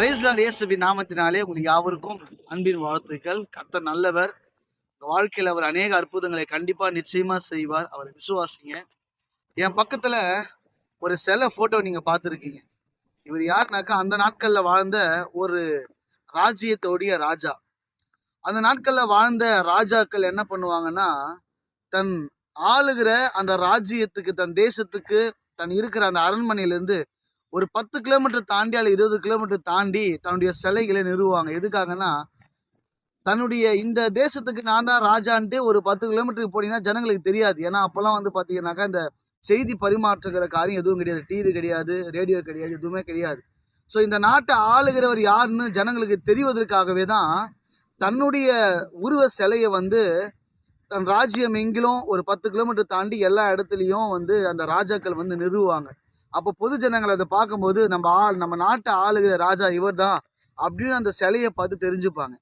பிரேஸ்லாண்ட் இயேசுவி நாமத்தினாலே உங்களுக்கு யாவருக்கும் அன்பின் வாழ்த்துக்கள். கர்த்தர் நல்லவர். வாழ்க்கையில் அவர் அநேக அற்புதங்களை கண்டிப்பாக நிச்சயமாக செய்வார். அவரை விசுவாசிங்க. என் பக்கத்தில் ஒரு சில ஃபோட்டோ நீங்கள் பார்த்துருக்கீங்க. இவர் யாருனாக்கா அந்த நாட்களில் வாழ்ந்த ஒரு ராஜ்யத்தோடைய ராஜா. அந்த நாட்களில் வாழ்ந்த ராஜாக்கள் என்ன பண்ணுவாங்கன்னா தன் ஆளுகிற அந்த ராஜ்யத்துக்கு தன் தேசத்துக்கு தன் இருக்கிற அந்த அரண்மனையிலேருந்து ஒரு பத்து கிலோமீட்டர் தாண்டி அல்ல இருபது கிலோமீட்டர் தாண்டி தன்னுடைய சிலைகளை நிறுவுவாங்க. எதுக்காகன்னா தன்னுடைய இந்த தேசத்துக்கு நான் தான் ராஜான்ட்டு ஒரு பத்து கிலோமீட்டருக்கு போனீங்கன்னா ஜனங்களுக்கு தெரியாது. ஏன்னா அப்போல்லாம் வந்து பார்த்தீங்கன்னாக்கா இந்த செய்தி பரிமாற்றுகிற காரியம் எதுவும் கிடையாது. டிவி கிடையாது ரேடியோ கிடையாது எதுவுமே கிடையாது. ஸோ இந்த நாட்டை ஆளுகிறவர் யாருன்னு ஜனங்களுக்கு தெரிவதற்காகவே தான் தன்னுடைய உருவ சிலையை வந்து தன் ராஜ்யம் எங்கிலும் ஒரு பத்து கிலோமீட்டர் தாண்டி எல்லா இடத்துலையும் வந்து அந்த ராஜாக்கள் வந்து நிறுவுவாங்க. அப்போ பொது ஜனங்கள் அதை பார்க்கும்போது நம்ம ஆள் நம்ம நாட்டை ஆளுகிற ராஜா இவர் தான் அப்படின்னு அந்த சிலையை பார்த்து தெரிஞ்சுப்பாங்க.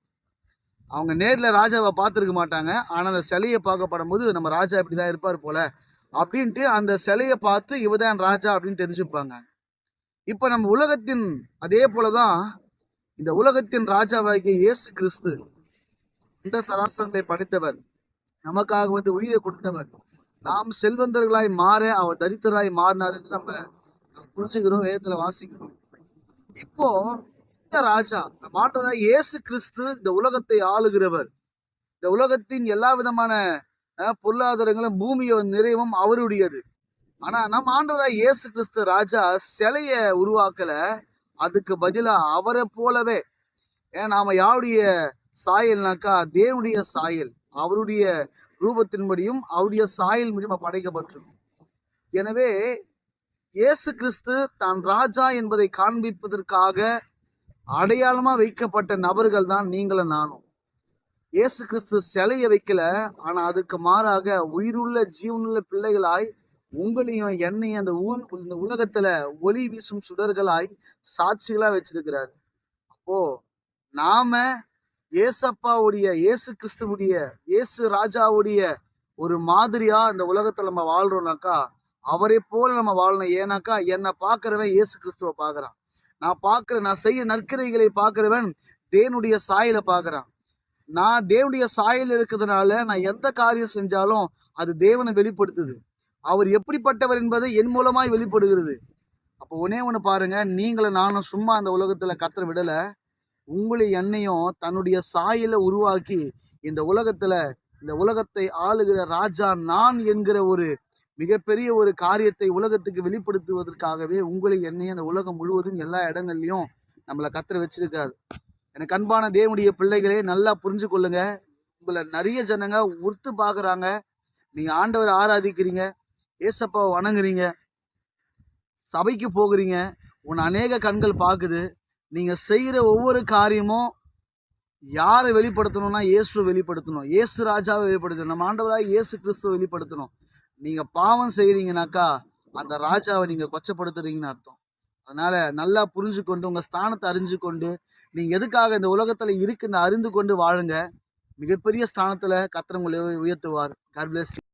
அவங்க நேரில் ராஜாவை பார்த்துருக்க மாட்டாங்க. ஆனால் அந்த சிலையை பார்க்கப்படும் போது நம்ம ராஜா இப்படி தான் இருப்பார் போல அப்படின்ட்டு அந்த சிலையை பார்த்து இவர் தான் ராஜா அப்படின்னு தெரிஞ்சுப்பாங்க. இப்போ நம்ம உலகத்தின் அதே போல தான் இந்த உலகத்தின் ராஜாவாகிய இயேசு கிறிஸ்து இந்த சராசரங்களை படைத்தவர். நமக்காக வந்து உயிரை கொடுத்தவர். நாம் செல்வந்தர்களாய் மாற அவர் தரித்தராய் மாறினாருன்னு நம்ம புரிஞ்சுக்கிறோம் வேதத்துல வாசிக்கிறோம். இப்போ இந்த ராஜா நம்ம இயேசு கிறிஸ்து இந்த உலகத்தை ஆளுகிறவர். இந்த உலகத்தின் எல்லா விதமான அஹ், பொருளாதாரங்களும் பூமியை நிறைவும் அவருடையது. ஆனா நம்ம ஆண்டவராய் இயேசு கிறிஸ்து ராஜா சிலைய உருவாக்கல. அதுக்கு பதிலா அவரை போலவே ஏன் நாம யாருடைய சாயல்னாக்கா தேவனுடைய சாயல். அவருடைய ரூபத்தின்படியும் அவருடைய சாயல் மூலியமா படைக்கப்பட்டிருக்கும். எனவே இயேசு கிறிஸ்து தான் ராஜா என்பதை காண்பிப்பதற்காக அடையாளமா வைக்கப்பட்ட நபர்கள் தான் நீங்களும் நானும். இயேசு கிறிஸ்து சிலையை வைக்கல ஆனா அதுக்கு மாறாக உயிருள்ள ஜீவனுள்ள பிள்ளைகளாய் உங்களையும் என்னையும் அந்த ஊர் இந்த உலகத்துல ஒளி வீசும் சுடர்களாய் சாட்சிகளா வச்சிருக்கிறாரு. அப்போ நாம ஏசப்பாவுடைய இயேசு கிறிஸ்துவுடைய இயேசு ராஜாவுடைய ஒரு மாதிரியா இந்த உலகத்துல நம்ம வாழ்றோம்னாக்கா அவரை போல நம்ம வாழணும். ஏன்னாக்கா என்னை பார்க்குறவன் இயேசு கிறிஸ்துவை பார்க்கறான். நான் பார்க்குற நான் செய்ய நற்கிரைகளை பார்க்குறவன் தேவனுடைய சாயலை பார்க்கறான். நான் தேவனுடைய சாயல் இருக்கிறதுனால நான் எந்த காரியம் செஞ்சாலும் அது தேவனை வெளிப்படுத்துது. அவர் எப்படிப்பட்டவர் என்பதை என் மூலமாய் வெளிப்படுகிறது. அப்போ ஒன்னே ஒன்று பாருங்க. நீங்களும் நானும் சும்மா அந்த உலகத்தில் கத்தர விடலை. உங்களை என்னையும் தன்னுடைய சாயலை உருவாக்கி இந்த உலகத்துல இந்த உலகத்தை ஆளுகிற ராஜா நான் என்கிற ஒரு மிகப்பெரிய ஒரு காரியத்தை உலகத்துக்கு வெளிப்படுத்துவதற்காகவே உங்களை என்னையும் அந்த உலகம் முழுவதும் எல்லா இடங்கள்லையும் நம்மளை கத்திர வச்சிருக்காரு. எனக்கு அன்பான தேவனுடைய பிள்ளைகளே நல்லா புரிஞ்சு கொள்ளுங்க. உங்களை நிறைய ஜனங்க உறுத்து பார்க்குறாங்க. நீங்கள் ஆண்டவரை ஆராதிக்கிறீங்க. ஏசப்பாவை வணங்குறீங்க. சபைக்கு போகிறீங்க. உன் அநேக கண்கள் பார்க்குது. நீங்கள் செய்கிற ஒவ்வொரு காரியமும் யாரை வெளிப்படுத்தணும்னா இயேசுவை வெளிப்படுத்தணும். இயேசு ராஜாவை வெளிப்படுத்தணும். நம்ம ஆண்டவராக இயேசு கிறிஸ்துவை வெளிப்படுத்தணும். நீங்க பாவம் செய்கிறீங்கனாக்கா அந்த ராஜாவை நீங்க கொச்சப்படுத்துறீங்கன்னு அர்த்தம். அதனால நல்லா புரிஞ்சு கொண்டு உங்க ஸ்தானத்தை அறிஞ்சு கொண்டு நீங்க எதுக்காக இந்த உலகத்துல இருக்குன்னு அறிந்து கொண்டு வாழுங்க. மிகப்பெரிய ஸ்தானத்துல கத்திரங்களை உயர்த்துவார். God.